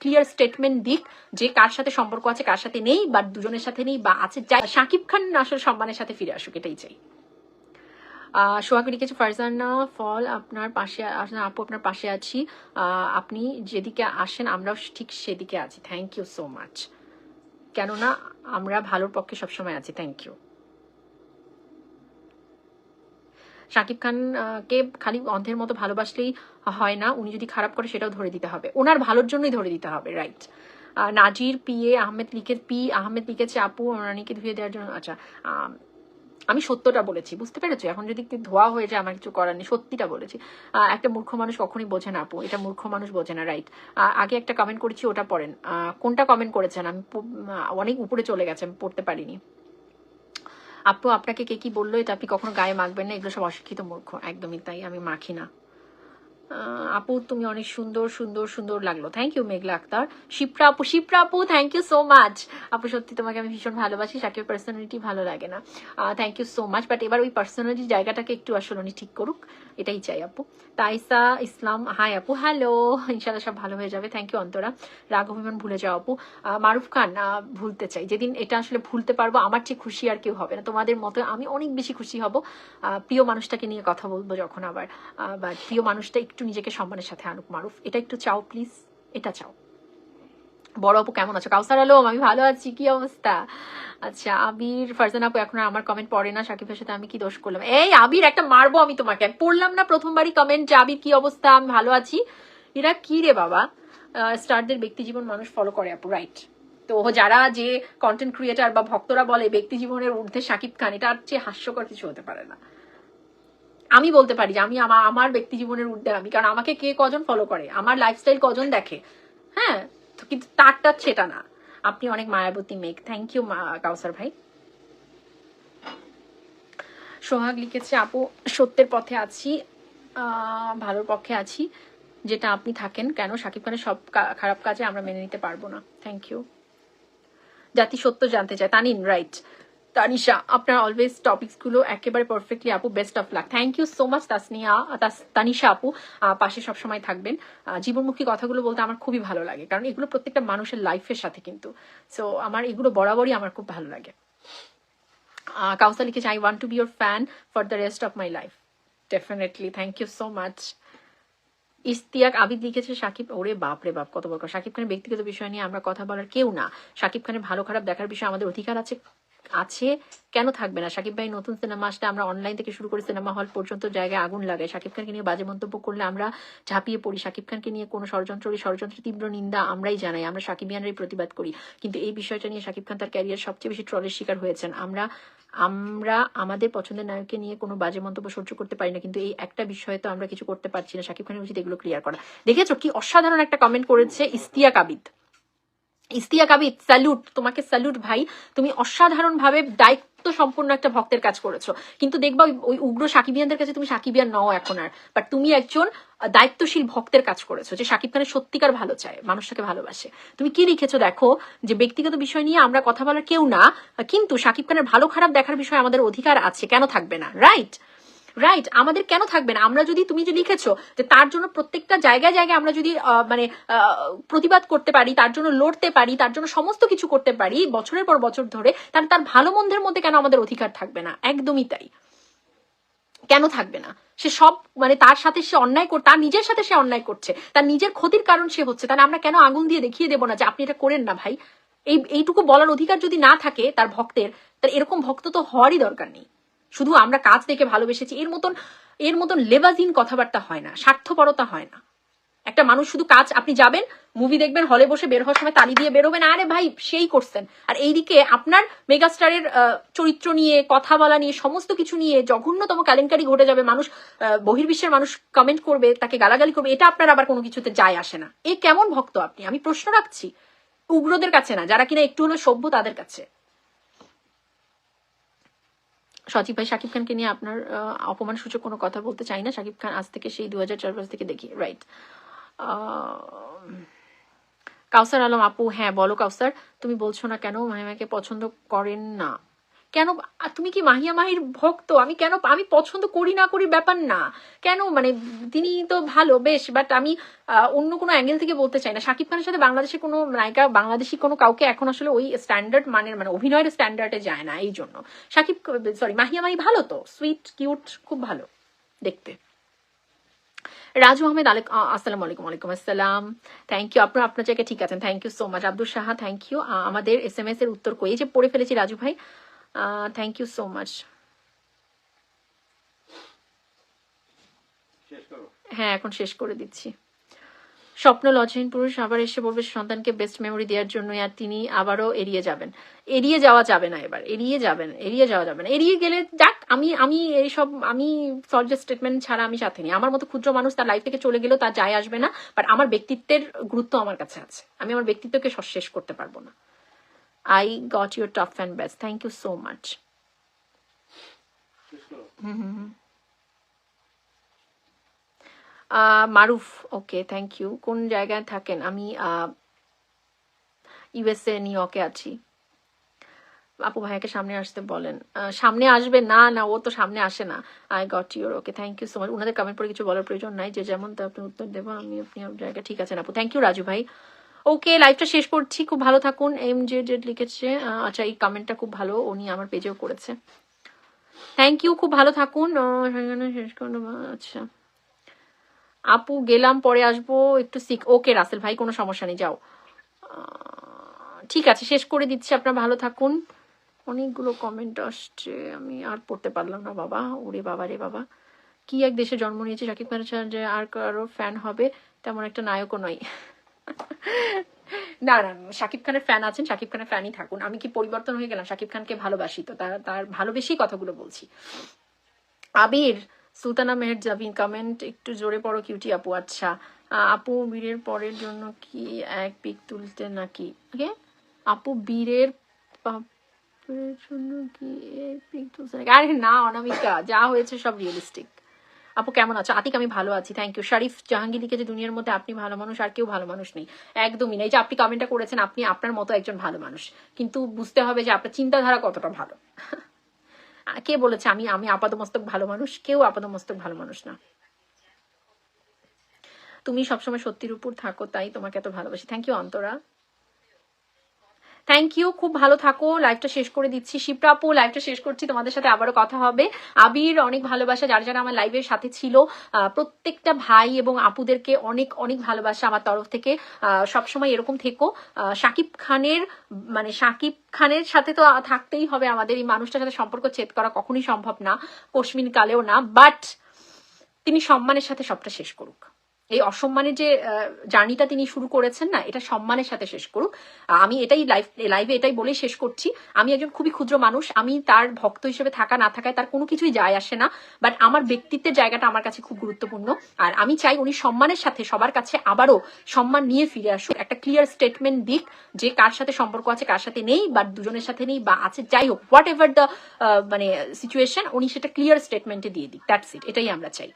Clear statement দিক যে কার সাথে সম্পর্ক আছে, কার সাথে নেই, বা দুজনের সাথে নেই, বা আছে যাই। শাকিব খান আসলে সম্মানের সাথে ফিরে আসুক, এটাই চাই। সোহাগ লিখেছে ফারজানা, ফল, আপনার পাশে আপু আপনার পাশে আছি। আপনি যেদিকে আসেন, আমরাও ঠিক সেদিকে আছি। থ্যাংক ইউ সো মাচ কেননা, আমরা ভালোর পক্ষে সবসময় আছি। থ্যাংক ইউ শাকিব খান আহ, কে খালি অন্ধের মতো ভালোবাসলেই হয় না। উনি যদি খারাপ করে সেটাও ধরে দিতে হবে। ওনার ভালোর জন্যই ধরে দিতে হবে right Nazir P A Ahmed লিখে পি আহমেদ লিখেছে আপু রানীকে ধুয়ে দেওয়ার জন্য। আচ্ছা আমি সত্যটা বলেছি বুঝতে পেরেছ? এখন যদি ধোয়া হয়ে যায় আমার কিছু করার নেই সত্যিটা বলেছি। একটা মূর্খ মানুষ কখনই বোঝে না আপু। এটা মূর্খ মানুষ বোঝে না রাইট আগে একটা কমেন্ট করেছি ওটা পড়েন। কোনটা কমেন্ট করেছেন? আমি অনেক উপরে চলে গেছে আমি পড়তে পারিনি। আপু, আপনাকে কে কি বলল? এটা আপনি কখনো গায়ে মাখবেন না? এগুলো সব অশিক্ষিত মূর্খ। একদমই তাই, আমি মাখি না। আপু, তুমি অনেক সুন্দর সুন্দর সুন্দর লাগল। Thank you Meghla Akter. Shipra আপু শিপ্রা আপু থ্যাংক ইউ সো মাচ আপু, সত্যি তোমাকে আমি ভীষণ ভালোবাসি সাকিবের পার্সোনালিটি ভালো লাগে না। Thank you so much but এবার ওই পার্সোনালিটি জায়গাটাকে একটু আসলে উনি ঠিক করুক, এটাই চাই আপু। তাইসা ইসলাম হাই আপু হ্যালো ইনশাল্লাহ সব ভালো হয়ে যাবে। Thank you Antara. রাগ অভিমান ভুলে যাও আপু। মারুফ খান ভুলতে চাই। যেদিন এটা আসলে ভুলতে পারব, আমার চেয়ে খুশি আর কেউ হবে না। তোমাদের মতো আমি অনেক বেশি খুশি হব। প্রিয় মানুষটাকে নিয়ে কথা বলব যখন আবার। বা প্রিয় মানুষটা একটু নিজেকে সম্মানের সাথে আনুক, মারুফ। এটা একটু চাও প্লিজ এটা চাও। বড় আপু, কেমন আছো? কাউসার আলম, আমি ভালো আছি, কি অবস্থা? আচ্ছা আবির ফারজান আপু, এখন আমার কমেন্ট পড়ে না, সাকিবের সাথে আমি কি দোষ করলাম? এই আবির একটা মারবো আমি তোমাকে। পড়লাম না প্রথমবারই কমেন্ট যে আবির কি অবস্থা? আমি ভালো আছি। এরা কি রে বাবা? স্টারদের ব্যক্তি জীবন মানুষ ফলো করে আপু রাইট তো যারা যে কন্টেন্ট ক্রিয়েটার বা ভক্তরা বলে, ব্যক্তি জীবনের ঊর্ধ্বে সাকিব খান এটা আর চেয়ে হাস্যকর কিছু হতে পারে না। আমি বলতে পারি যে আমি আমার আমার ব্যক্তি জীবনের ঊর্ধ্বে আমি। কারণ আমাকে কে কজন ফলো করে? আমার লাইফস্টাইল কজন দেখে? হ্যাঁ কিন্তু তারটা সেটা না। আপনি অনেক মায়াবতী মেঘ। থ্যাংক ইউ কাউসার ভাই। সোহাগ লিখেছে, আপু, সত্যের পথে আছি ভালোর পক্ষে আছি। যেটা আপনি থাকেন কেন? সাকিব খানের সব খারাপ কাজে আমরা মেনে নিতে পারব না। থ্যাংক ইউ জাতি সত্য জানতে চায়। তানিন রাইট তানিশা আপনার অলওয়েজ টপিকসগুলো একেবারে পারফেক্টলি আপু best of luck thank you so much Tasnia Tanisha আপু পাশে সবসময় থাকবেন। জীবনমুখী কথাগুলো বলতে আমার খুবই ভালো লাগে কারণ এগুলো প্রত্যেকটা মানুষের লাইফের সাথে কিন্তু। সো আমার এগুলো বরাবরই আমার খুব ভালো লাগে। আহ, কাউসার লিখেছে I want to be your fan for the rest of my life definitely thank you so much Istiaque Abid লিখেছে সাকিব ওরে বাপ রে বাপ কত বড়। সাকিব খানের ব্যক্তিগত বিষয় নিয়ে আমরা কথা বলার কেউ না। সাকিব খানের ভালো খারাপ দেখার বিষয়ে আমাদের অধিকার আছে। আছে কেন থাকবে না? সাকিব ভাই নতুন সিনেমা আসলে আমরা অনলাইন থেকে শুরু করে সিনেমা হল পর্যন্ত জায়গায় আগুন লাগাই সাকিব খানকে নিয়ে বাজে মন্তব্য করলে আমরা ঝাঁপিয়ে পড়ি। সাকিব খানকে নিয়ে কোনো ষড়যন্ত্র ষড়যন্ত্রের তীব্র নিন্দা আমরাই জানাই। আমরা সাকিবিয়ানরাই প্রতিবাদ করি। কিন্তু এই বিষয়টা নিয়ে সাকিব খান তার ক্যারিয়ার সবচেয়ে বেশি ট্রলের শিকার হয়েছেন। আমরা আমরা আমাদের পছন্দের নায়ককে নিয়ে কোনো বাজে মন্তব্য সহ্য করতে পারি না। কিন্তু এই একটা বিষয়ে তো আমরা কিছু করতে পারছি না। সাকিব খানের উচিত এগুলো ক্লিয়ার করা। দেখেছ কি অসাধারণ একটা কমেন্ট করেছে ইস্তিয়া কাবিদ। ইস্তিয়া কাবিদ স্যালুট তোমাকে স্যালুট ভাই, তুমি অসাধারণ ভাবে দায়িত্ব সম্পূর্ণ একটা ভক্তের কাজ করেছ। কিন্তু দেখবা ওই উগ্র সাকিবিয়ানদের কাছে তুমি সাকিবিয়ান নও এখন আর। বাট তুমি একজন দায়িত্বশীল ভক্তের কাজ করেছ, যে সাকিব খানের সত্যিকার ভালো চায়, মানুষটাকে ভালোবাসে। তুমি কি লিখেছো দেখো, যে ব্যক্তিগত বিষয় নিয়ে আমরা কথা বলার কেউ না, কিন্তু সাকিব খানের ভালো খারাপ দেখার বিষয়ে আমাদের অধিকার আছে, কেন থাকবে না? রাইট রাইট আমাদের কেন থাকবে না? আমরা যদি, তুমি যে লিখেছো যে তার জন্য প্রত্যেকটা জায়গায় জায়গায় আমরা যদি মানে প্রতিবাদ করতে পারি, তার জন্য লড়তে পারি, তার জন্য সমস্ত কিছু করতে পারি, বছরের পর বছর ধরে তাহলে তার ভালো মন্দের মধ্যে কেন আমাদের অধিকার থাকবে না? একদমই তাই। কেন থাকবে না? সে সব মানে তার সাথে সে অন্যায় কর, তার নিজের সাথে সে অন্যায় করছে, তার নিজের ক্ষতির কারণ সে হচ্ছে, তাহলে আমরা কেন আগুন দিয়ে দেখিয়ে দেবো না যে আপনি এটা করেন না ভাই? এই, এইটুকু বলার অধিকার যদি না থাকে তার ভক্তের, তাহলে এরকম ভক্ত তো হওয়ারই দরকার নেই। শুধু আমরা কাজ দেখে ভালোবেসেছি, এর মতন এর মতন লেবাজিন কথাবার্তা হয় না, স্বার্থপরতা হয় না। একটা মানুষ শুধু কাজ, আপনি যাবেন মুভি দেখবেন হলে বসে বের হওয়ার সময় তালি দিয়ে বেরোবেন, আরে ভাই, সেই করছেন। আর এইদিকে আপনার মেগাস্টারের চরিত্র নিয়ে কথা বলা নিয়ে, সমস্ত কিছু নিয়ে জঘন্যতম কেলেঙ্কারি ঘটে যাবে, মানুষ বহির্বিশ্বের মানুষ কমেন্ট করবে, তাকে গালাগালি করবে, এটা আপনার আবার কোনো কিছুতে যায় আসে না। এ কেমন ভক্ত আপনি? আমি প্রশ্ন রাখছি, উগ্রদের কাছে না, যারা কিনা একটু হলো সভ্য তাদের কাছে। সচিব ভাই শাকিব খানকে নিয়ে আপনার অপমানসূচক কোনো কথা বলতে চাই না। শাকিব খান আজ থেকে সেই দু হাজার চার থেকে দেখি রাইট কাউসার আলম আপু হ্যাঁ বলো কাউসার, তুমি বলছো না কেন? মাহিমাকে পছন্দ করেন না। কেন তুমি কি মাহিয়া মাহির ভক্ত? আমি কেন আমি পছন্দ করি না করি ব্যাপার না। কেন? মানে তিনি তো ভালো, বেশ বাট আমি অন্য কোনো অ্যাঙ্গেল থেকে বলতে চাই না। শাকিব খানের সাথে বাংলাদেশের কোনো নায়িকা, বাংলাদেশি কোনো কাউকে এখন আসলে ওই স্ট্যান্ডার্ড মানের মানে অভিনয়ের স্ট্যান্ডার্ডে যায় না, এই জন্য। শাকিব সরি মাহিয়া মাহি ভালো তো? সুইট কিউট খুব ভালো দেখতে। রাজু আহমেদ, আলেক আসসালামু আলাইকুম, ওয়ালাইকুম আসসালাম। থ্যাংক ইউ আপনার আপনার জায়গায় ঠিক আছেন। Thank you so much Abdul Saha thank you আমাদের এস এম এস এর উত্তর কই? যে পড়ে ফেলেছি রাজু ভাই। থ্যাংক ইউ সো মাচ শেষ হ্যাঁ এখন শেষ করে দিচ্ছি। স্বপ্ন লজ্জাহীন পুরুষ আবার এসে বলবে সন্তানকে বেস্ট মেমোরি দেওয়ার জন্য আর তিনি আবারও এড়িয়ে যাবেন। এড়িয়ে যাওয়া যাবে না এবার। এড়িয়ে যাবেন এড়িয়ে যাওয়া যাবে না। এড়িয়ে গেলে যাক আমি আমি এইসব আমি সলভ স্টেটমেন্ট ছাড়া আমি সাথে নিই। আমার মতো ক্ষুদ্র মানুষ তার লাইফ থেকে চলে গেলেও তার যায় আসবে না বাট আমার ব্যক্তিত্বের গুরুত্ব আমার কাছে আছে। আমি আমার ব্যক্তিত্বকে সস- শেষ করতে পারব না। Top and best thank you so much শেষ করো আহ, মারুফ ওকে থ্যাংক ইউ কোন জায়গায় থাকেন? আমি ইউএসএ নিউ ইয়র্কে আছি। আপু ভাইয়াকে সামনে আসতে বলেন। সামনে আসবে? না না ও তো সামনে আসে না। I got your okay thank you so much ওনাদের কমেন্ট পরে কিছু বলার প্রয়োজন নাই। যে যেমন তা আপনি উত্তর দেবো আমি আপনি জায়গায় ঠিক আছেন আপু। থ্যাংক ইউ রাজু ভাই। ওকে লাইভটা শেষ করছি। খুব ভালো থাকুন। এম জে জেড লিখেছে আচ্ছা এই কমেন্টটা খুব ভালো। উনি আমার পেজেও করেছে। থ্যাংক ইউ খুব ভালো থাকুন। শেষ করে দেবো। আচ্ছা। আপু, গেলাম, পরে আসব। একটু সিক ওকে রাসেল ভাই, কোনো সমস্যা নেই, যাও। ঠিক আছে, শেষ করে দিচ্ছি। আপনারা ভালো থাকুন। অনেকগুলো কমেন্ট আসছে। আমি আর পড়তে পারলাম না, বাবা। ওরে বাবা রে বাবা। কি এক দেশে জন্ম নিয়েছে শাকিব ছাড়া যে আর কারও ফ্যান হবে, তেমন একটা নায়কও নয়। না না, শাকিব খানের ফ্যান আছেন, শাকিব খানের ফ্যানই থাকুন। আমি কি পরিবর্তন হয়ে গেলাম? শাকিব খানকে ভালোবাসি তো, তার তার ভালোবেসেই কথাগুলো বলছি। আবির, সুলতানা মেহের জাবিন কমেন্ট একটু জোরে পড়ো কিউটি আপু। আচ্ছা আপু বীরের পরের জন্য কি এক পিক তুলতে নাকি? ওকে আপু বীরের জন্য কি এক পিক তুলতে নাকি? আরে না, অনামিকা, যা হয়েছে সব রিয়েলিস্টিক আপু, কেমন আছো? আতিক, আমি ভালো আছি থ্যাংক ইউ শরীফ জাহাঙ্গীর লিখেছে দুনিয়ার মধ্যে আপনি ভালো মানুষ, আর কেউ ভালো মানুষ নেই। একদমই না এই যে আপনি কমেন্টটা করেছেন, আপনি আপনার মতো একজন ভালো মানুষ। কিন্তু বুঝতে হবে যে আপনার চিন্তাধারা কতটা ভালো। কে বলেছে? আমি আমি আপাদমস্তক ভালো মানুষ, কেউ আপাদমস্তক ভালো মানুষ না। তুমি সবসময় সত্যির উপর থাকো, তাই তোমাকে এত ভালোবাসি। Thank you Antara. Thank you খুব ভালো থাকো। লাইভটা শেষ করে দিচ্ছি। শিপ্রা আপু লাইভটা শেষ করছি। তোমাদের সাথে আবারও কথা হবে। আবির অনেক ভালোবাসা, যারা যারা আমার লাইভের সাথে ছিল। প্রত্যেকটা ভাই এবং আপুদেরকে অনেক অনেক ভালোবাসা আমার তরফ থেকে। সবসময় এরকম থেকো। শাকিব খানের মানে শাকিব খানের সাথে তো থাকতেই হবে আমাদের। এই মানুষটার সাথে সম্পর্ক ছেদ করা কখনোই সম্ভব না। কশ্মিন কালেও না। বাট তিনি সম্মানের সাথে সবটা শেষ করুক। এই অসম্মানের যে জার্নিটা তিনি শুরু করেছেন না, এটা সম্মানের সাথে শেষ করুক। আমি এটাই লাইভ লাইভে এটাই বলেই শেষ করছি। আমি একজন খুবই ক্ষুদ্র মানুষ, আমি তার ভক্ত হিসেবে থাকা না থাকায় তার কোনো কিছুই যায় আসে না বাট আমার ব্যক্তিত্বের জায়গাটা আমার কাছে খুব গুরুত্বপূর্ণ। আর আমি চাই উনি সম্মানের সাথে সবার কাছে আবারও সম্মান নিয়ে ফিরে আসুক। একটা ক্লিয়ার স্টেটমেন্ট দিক যে কার সাথে সম্পর্ক আছে, কার সাথে নেই, বা দুজনের সাথে নেই, বা আছে, যাই হোক হোয়াট এভার দ্য মানে সিচুয়েশন উনি সেটা ক্লিয়ার স্টেটমেন্টে দিয়ে দিক। দ্যাটস ইট এটাই আমরা চাই।